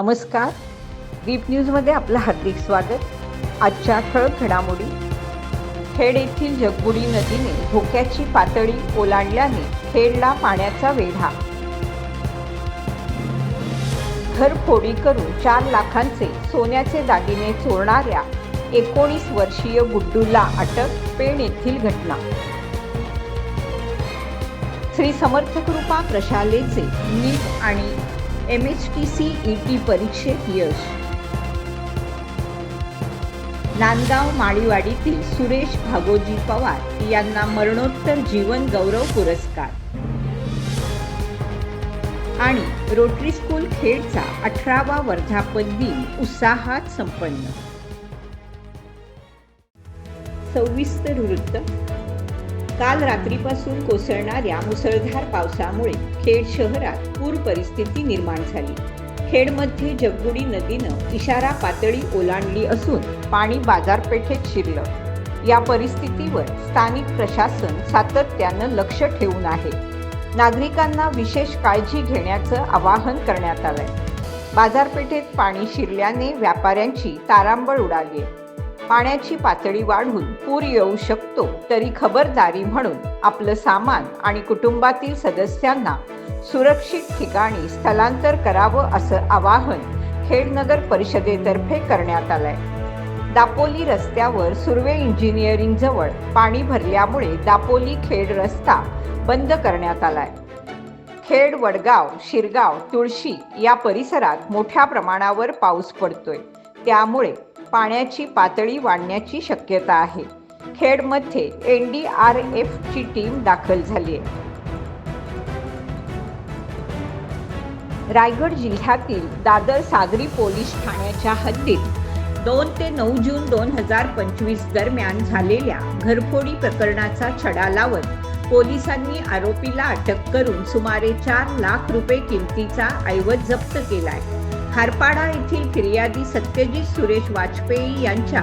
नमस्कार. दीप न्यूजमध्ये आपलं हार्दिक स्वागत. आजच्या ठळक घडामोडी. खेड येथील जगबुडी नदीने धोक्याची पातळी ओलांडल्याने खेडला पाण्याचा वेढा. घरफोडी करून चार लाखांचे सोन्याचे दागिने चोरणाऱ्या एकोणीस वर्षीय गुड्डूला अटक पेण येथील घटना. श्री समर्थ कृपा प्रशालेचे नीट आणि M H T C E T परीक्षेत यश. नांदगाव माळीवाडीतील सुरेश भागोजी पवार यांना मरणोत्तर जीवन गौरव पुरस्कार. आणि रोटरी स्कूल खेडचा अठरावा वर्धापन दिन उत्साहात संपन्न. सविस्तर वृत्त काल रात्रीपासून कोसळणाऱ्या मुसळधार पावसामुळे खेड शहरात पूर परिस्थिती निर्माण झाली. खेडमध्ये जगबुडी नदीनं इशारा पातळी ओलांडली असून पाणी बाजारपेठेत शिरलं. या परिस्थितीवर स्थानिक प्रशासन सातत्यानं लक्ष ठेवून आहे. नागरिकांना विशेष काळजी घेण्याचं आवाहन करण्यात आलंय. बाजारपेठेत पाणी शिरल्याने व्यापाऱ्यांची तारांबळ उडाली पाण्याची पातळी वाढून पूर येऊ शकतो तरी खबरदारी म्हणून आपलं सामान आणि कुटुंबातील सदस्यांना सुरक्षित ठिकाणी स्थलांतर करावं असं आवाहन खेडनगर परिषदेतर्फे करण्यात आलंय. दापोली रस्त्यावर सुर्वे इंजिनिअरिंग जवळ पाणी भरल्यामुळे दापोली खेड रस्ता बंद करण्यात आलाय. खेड वडगाव शिरगाव तुळशी या परिसरात मोठ्या प्रमाणावर पाऊस पडतोय. त्यामुळे पाण्याची पातळी वाढण्याची शक्यता आहे. खेडमध्ये एन डी आर एफची टीम दाखल झाली आहे. रायगड जिल्ह्यातील दादर सागरी पोलीस ठाण्याच्या हद्दीत दोन ते नऊ जून दोन हजार पंचवीस दरम्यान झालेल्या घरफोडी प्रकरणाचा छडा लावत पोलिसांनी आरोपीला अटक करून सुमारे चार लाख रुपये किमतीचा ऐवज जप्त केलाय. खारपाडा येथील फिर्यादी सत्यजित सुरेश वाजपेयी यांच्या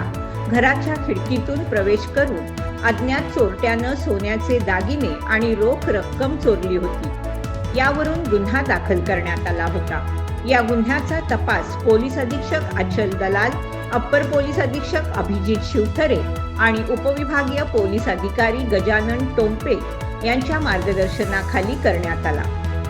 घराच्या खिडकीतून प्रवेश करून अज्ञात चोरट्यानं सोन्याचे दागिने आणि रोख रक्कम चोरली होती. यावरून गुन्हा दाखल करण्यात आला होता. या गुन्ह्याचा तपास पोलीस अधीक्षक अचल दलाल अप्पर पोलीस अधीक्षक अभिजित शिवथरे आणि उपविभागीय पोलीस अधिकारी गजानन टोंपे यांच्या मार्गदर्शनाखाली करण्यात आला.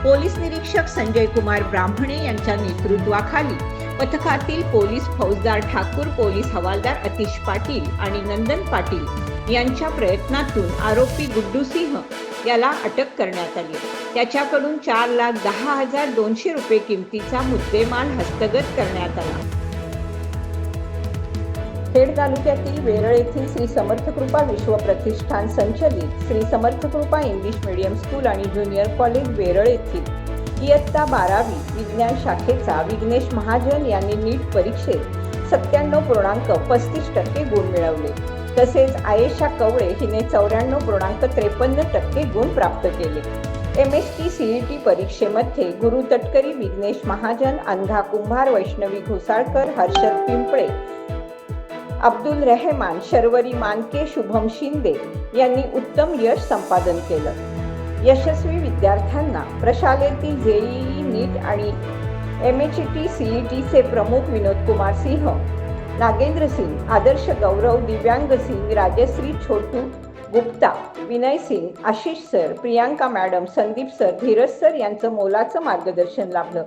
पोलीस निरीक्षक संजय कुमार ब्राह्मणे यांच्या नेतृत्वाखाली पथकातील पोलीस फौजदार ठाकूर पोलीस हवालदार अतिश पाटील आणि नंदन पाटील यांच्या प्रयत्नातून आरोपी गुड्डू सिंह याला अटक करण्यात आली. त्याच्याकडून चार लाख दहा हजार दोनशे रुपये किमतीचा मुद्देमाल हस्तगत करण्यात आला. खेड तालुक्यातील वेरळ येथील श्री समर्थकृपा विश्व प्रतिष्ठान संचलित Shri Samarthkrupa English medium school आणि ज्युनियर कॉलेज वेरळ येथील इयत्ता बारावी विज्ञान शाखेचा विघ्नेश महाजन यांनी नीट परीक्षेत सत्त्याण्णव पूर्णांक पस्तीस टक्के गुण मिळवले. तसेच आयेशा कवळे हिने चौऱ्याण्णव पूर्णांक त्रेपन्न टक्के गुण प्राप्त केले. M S T C E T परीक्षेमध्ये गुरु तटकरी विघ्नेश महाजन अंधा कुंभार वैष्णवी घोसाळकर हर्षद पिंपळे अब्दुल रेहमान शर्वरी मानके शुभम शिंदे यांनी उत्तम यश संपादन केलं. यशस्वी विद्यार्थ्यांना प्रशालेतील जेईई नीट आणि एम एच टी सीई टीचे प्रमुख Vinod Kumar Singh Nagendra Singh Adarsh Gaurav Divyang Singh Rajshree Chhotu Gupta Vinay Singh Ashish sir Priyanka madam Sandeep sir Dheeraj sir यांचं मोलाचं मार्गदर्शन लाभलं.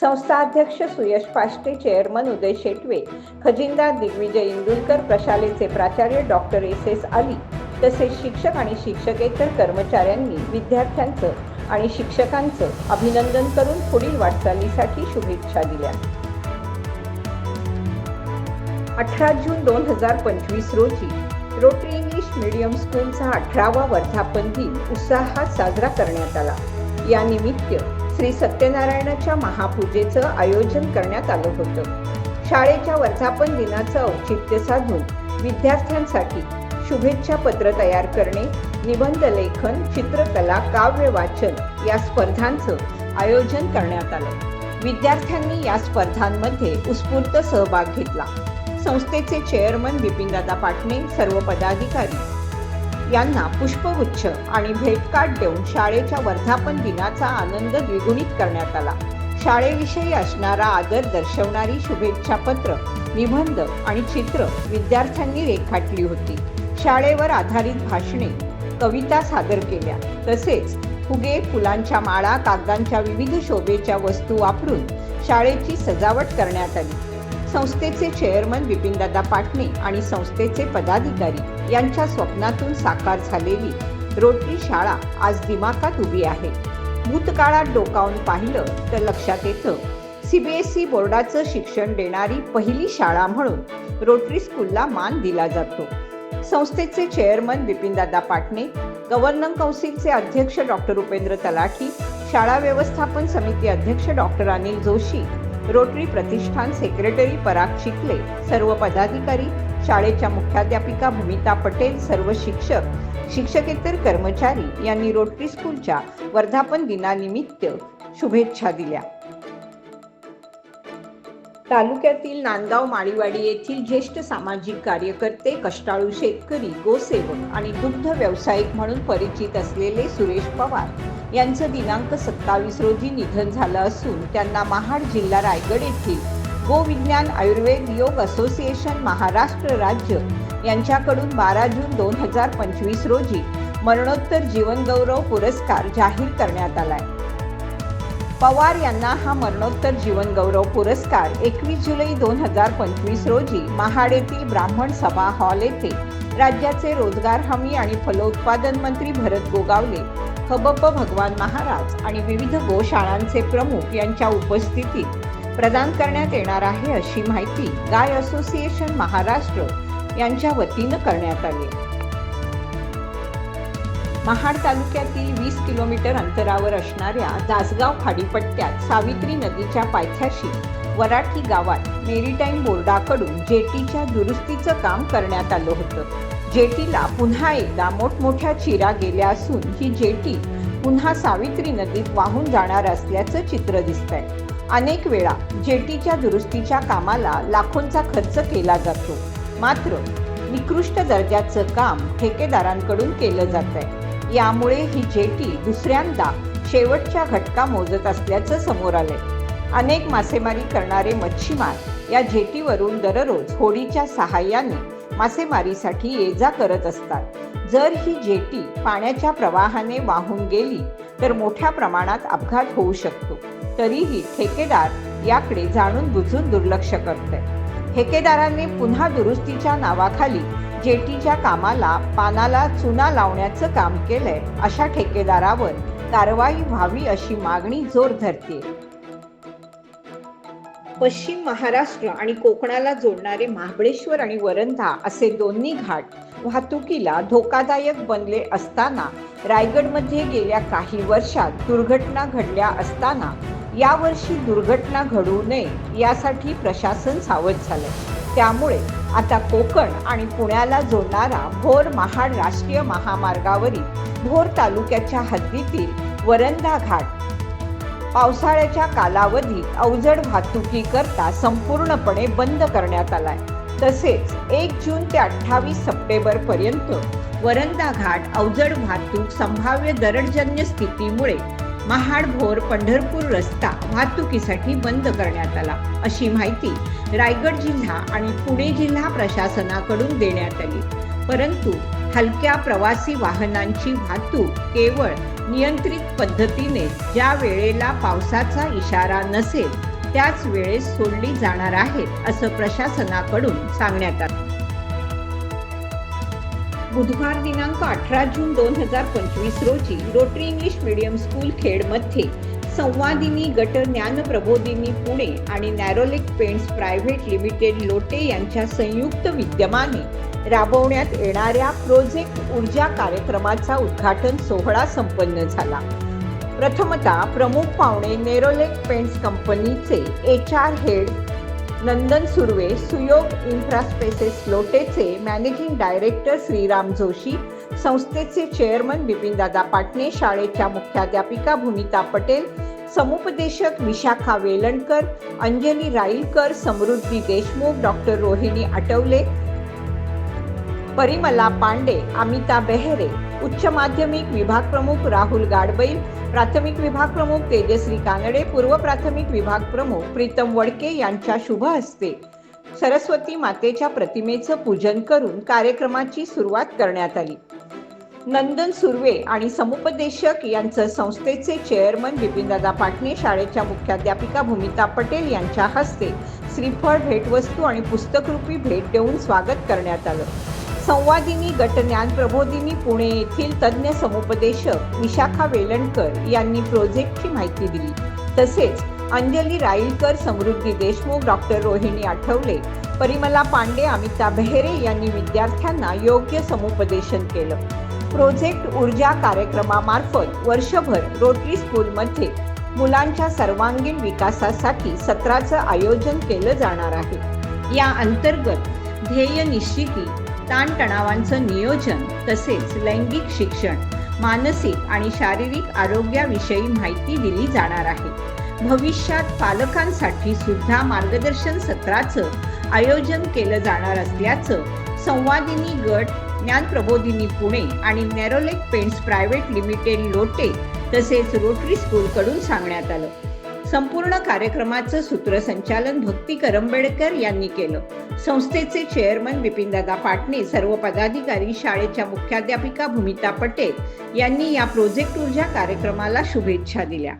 संस्था अध्यक्ष सुयश पाष्टे चेअरमन उदय शेटवे खजिनदार दिग्विजय इंदुलकर प्रशालेचे प्राचार्य डॉक्टर एस एस अली तसेच शिक्षक आणि शिक्षकेतर कर्मचाऱ्यांनी विद्यार्थ्यांचं आणि शिक्षकांचं अभिनंदन करून पुढील वाटचालीसाठी शुभेच्छा दिल्या. अठरा जून दोन हजार पंचवीस रोजी रोटरी इंग्लिश मीडियम स्कूलचा अठरावा वर्धापन दिन उत्साहात साजरा करण्यात आला. या निमित्त श्री सत्यनारायणाच्या महापूजेचं आयोजन करण्यात आलं होतं. शाळेच्या वर्धापन दिनाचं औचित्य साधून विद्यार्थ्यांसाठी शुभेच्छा पत्र तयार करणे निबंध लेखन चित्रकला काव्य वाचन या स्पर्धांचं आयोजन करण्यात आलं. विद्यार्थ्यांनी या स्पर्धांमध्ये उत्स्फूर्त सहभाग घेतला. संस्थेचे चेअरमन बिपिनदादा पाटणे सर्व पदाधिकारी यांना पुष्पगुच्छ आणि भेटकार्ड देऊन शाळेच्या वर्धापन दिनाचा आनंद द्विगुणित करण्यात आला. शाळेविषयी असणारा आदर दर्शवणारी शुभेच्छा पत्र निबंध आणि चित्र विद्यार्थ्यांनी रेखाटली होती. शाळेवर आधारित भाषणे कविता सादर केल्या. तसेच फुगे फुलांच्या माळा कागदांच्या विविध शोभेच्या वस्तू वापरून शाळेची सजावट करण्यात आली. संस्थेचे चेअरमन विपिनदादा पाटणे आणि संस्थेचे पदाधिकारी यांच्या स्वप्नातून साकार झालेली रोटरी शाळा आज दिमाकात उभी आहे. भूतकाळात डोकावून पाहिलं तर लक्षात येतं सीबीएसई बोर्डाचं शिक्षण देणारी पहिली शाळा म्हणून रोटरी स्कूलला मान दिला जातो. संस्थेचे चेअरमन विपिनदादा पाटणे गव्हर्नर कौन्सिलचे अध्यक्ष डॉक्टर उपेंद्र तलाठी शाळा व्यवस्थापन समिती अध्यक्ष डॉक्टर अनिल जोशी रोटरी प्रतिष्ठान सेक्रेटरी पराग चिखले सर्व पदाधिकारी शाळेच्या मुख्याध्यापिका भूमिता पटेल सर्व शिक्षक शिक्षकेतर कर्मचारी यांनी रोटरी स्कूलच्या वर्धापन दिनानिमित्त शुभेच्छा दिल्या. तालुक्यातील नांदगाव माळीवाडी येथील ज्येष्ठ सामाजिक कार्यकर्ते कष्टाळू शेतकरी गोसेवक आणि दुग्ध व्यावसायिक म्हणून परिचित असलेले सुरेश पवार यांचं दिनांक सत्तावीस रोजी निधन झालं असून त्यांना महाड जिल्हा रायगड येथील गोविज्ञान आयुर्वेद योग असोसिएशन महाराष्ट्र राज्य यांच्याकडून बारा जून दोन हजार पंचवीस रोजी मरणोत्तर जीवनगौरव पुरस्कार जाहीर करण्यात आलाय. पवार यांना हा मरणोत्तर जीवन गौरव पुरस्कार एकवीस जुलै दोन हजार पंचवीस रोजी महाड येथील ब्राह्मण सभा हॉल येथे. राज्याचे रोजगार हमी आणि फलोत्पादन मंत्री भरत गोगावले हबप भगवान महाराज आणि विविध गोशाळांचे प्रमुख यांच्या उपस्थितीत प्रदान करण्यात येणार आहे अशी माहिती गाय असोसिएशन महाराष्ट्र यांच्या वतीनं करण्यात आली. महाड तालुक्यातील वीस किलोमीटर अंतरावर असणाऱ्या दासगाव खाडीपट्ट्यात सावित्री नदीच्या पायथ्याशी वराठी गावात मेरीटाईम बोर्डाकडून जेटीच्या दुरुस्तीचं काम करण्यात आलं होतं. जेटीला पुन्हा एकदा मोठमोठ्या चिरा गेल्या असून ही जेटी पुन्हा सावित्री नदीत वाहून जाणार असल्याचं चित्र दिसतंय. अनेक वेळा जेटीच्या दुरुस्तीच्या कामाला लाखोंचा खर्च केला जातो. मात्र निकृष्ट दर्जाचं काम ठेकेदारांकडून केलं जात आहे यामुळे ही जेटी दुसऱ्यांदा शेवटच्या घटका मोजत असल्याचं समोर आलंय. अनेक मासेमारी करणारे मच्छीमार या जेटीवरून दररोज होडीच्या सहाय्याने मासेमारीसाठी ये जा करत असतात. जर ही जेटी पाण्याच्या प्रवाहाने वाहून गेली तर मोठ्या प्रमाणात अपघात होऊ शकतो. तरीही ठेकेदार याकडे जाणून बुजून दुर्लक्ष करते ठेकेदारांनी पुन्हा दुरुस्तीच्या नावाखाली जेटीच्या कामाला पानाला चुना लावण्याचं काम केलंय अशा ठेकेदारावर कारवाई व्हावी अशी मागणी जोर धरते पश्चिम महाराष्ट्र आणि कोकणाला जोडणारे महाबळेश्वर आणि वरंधा असे दोन्ही घाट वाहतुकीला धोकादायक बनले असताना रायगडमध्ये गेल्या काही वर्षात दुर्घटना घडल्या असताना यावर्षी दुर्घटना घडू नये यासाठी प्रशासन सावध झालं त्यामुळे आता कोकण आणि पुण्याला जोडणारा भोर महाड राष्ट्रीय महामार्गावरील भोर तालुक्याच्या हद्दीतील वरंधा घाट पावसाळ्याच्या कालावधीत अवजड वाहतुकीकरता संपूर्णपणे बंद करण्यात आलाय. तसेच एक जून ते अठ्ठावीस सप्टेंबर पर्यंत वरंदा घाट अवजड वाहतूक संभाव्य दरडजन्य स्थितीमुळे महाड भोर पंढरपूर रस्ता वाहतुकीसाठी बंद करण्यात आला. अशी माहिती रायगड जिल्हा आणि पुणे जिल्हा प्रशासनाकडून देण्यात आली. परंतु हलक्या प्रवासी वाहनांची वाहतूक केवळ नियंत्रित पद्धतीने ज्या वेळेला पावसाचा इशारा नसेल त्याच वेळेस सोडली जाणार आहेत असं प्रशासनाकडून सांगण्यात आलं. बुधवार दिनांक अठरा जून दोन हजार पंचवीस रोजी रोटरी इंग्लिश मीडियम स्कूल खेडमध्ये संवादिनी गट ज्ञान प्रबोधिनी पुणे आणि Nerolac paints private limited Lote यांच्या संयुक्त विद्यमाने राबवण्यात येणाऱ्या प्रोजेक्ट ऊर्जा कार्यक्रमाचा उद्घाटन सोहळा संपन्न झाला. प्रथमतः प्रमुख पाहुणे नेरोलेक पेंट्स कंपनीचे H R head Nandan Surve Suyog Infraspaces लोटेचे managing director Shriram Joshi संस्थेचे चेअरमन बिपिनदादा पाटणे शाळेच्या मुख्याध्यापिका भूमिता पटेल समुपदेशक विशाखा वेलणकर अंजली राईलकर समृद्धी देशमुख डॉक्टर रोहिणी आटवले परिमला पांडे अमिता बेहरे उच्च माध्यमिक विभाग प्रमुख राहुल गाडबैल प्राथमिक विभाग प्रमुख तेजश्री कानडे पूर्व प्राथमिक विभाग प्रमुख प्रीतम वडके यांच्या शुभ हस्ते सरस्वती मातेच्या प्रतिमेचं पूजन करून कार्यक्रमाची सुरुवात करण्यात आली. नंदन सुर्वे आणि समुपदेशक यांचं संस्थेचे चेअरमन बिपिनदादा पाटणे शाळेच्या मुख्याध्यापिका भूमिता पटेल यांच्या हस्ते श्रीफळ भेटवस्तू आणि पुस्तकरूपी भेट देऊन स्वागत करण्यात आलं. संवादिनी गट ज्ञान प्रबोधिनी पुणे येथील तज्ज्ञ समुपदेशक विशाखा वेलणकर यांनी प्रोजेक्टची माहिती दिली. तसेच अंजली राईलकर समृद्धी देशमुख डॉक्टर रोहिणी आठवले परिमला पांडे अमिता बेहरे यांनी विद्यार्थ्यांना योग्य समुपदेशन केलं. प्रोजेक्ट ऊर्जा कार्यक्रमामार्फत वर्षभर रोटरी स्कूलमध्ये मुलांच्या सर्वांगीण विकासासाठी सत्राचं आयोजन केलं जाणार आहे. या अंतर्गत ध्येय निश्चिती ताणतणावांचं नियोजन तसेच लैंगिक शिक्षण मानसिक आणि शारीरिक आरोग्याविषयी माहिती दिली जाणार आहे. भविष्यात पालकांसाठी सुद्धा मार्गदर्शन सत्राचं आयोजन केलं जाणार असल्याचं संवादिनी गट ज्ञान प्रबोधिनी पुणे आणि Nerolac paints private limited Lote तसेच रोटरी स्कूलकडून सांगण्यात आलं. संपूर्ण कार्यक्रमाचं सूत्रसंचालन भक्ती करंबेडकर यांनी केलं. संस्थेचे चेअरमन बिपिनदादा पाटणे सर्व पदाधिकारी शाळेच्या मुख्याध्यापिका भूमिता पटेल यांनी या प्रोजेक्ट ऊर्जा कार्यक्रमाला शुभेच्छा दिल्या.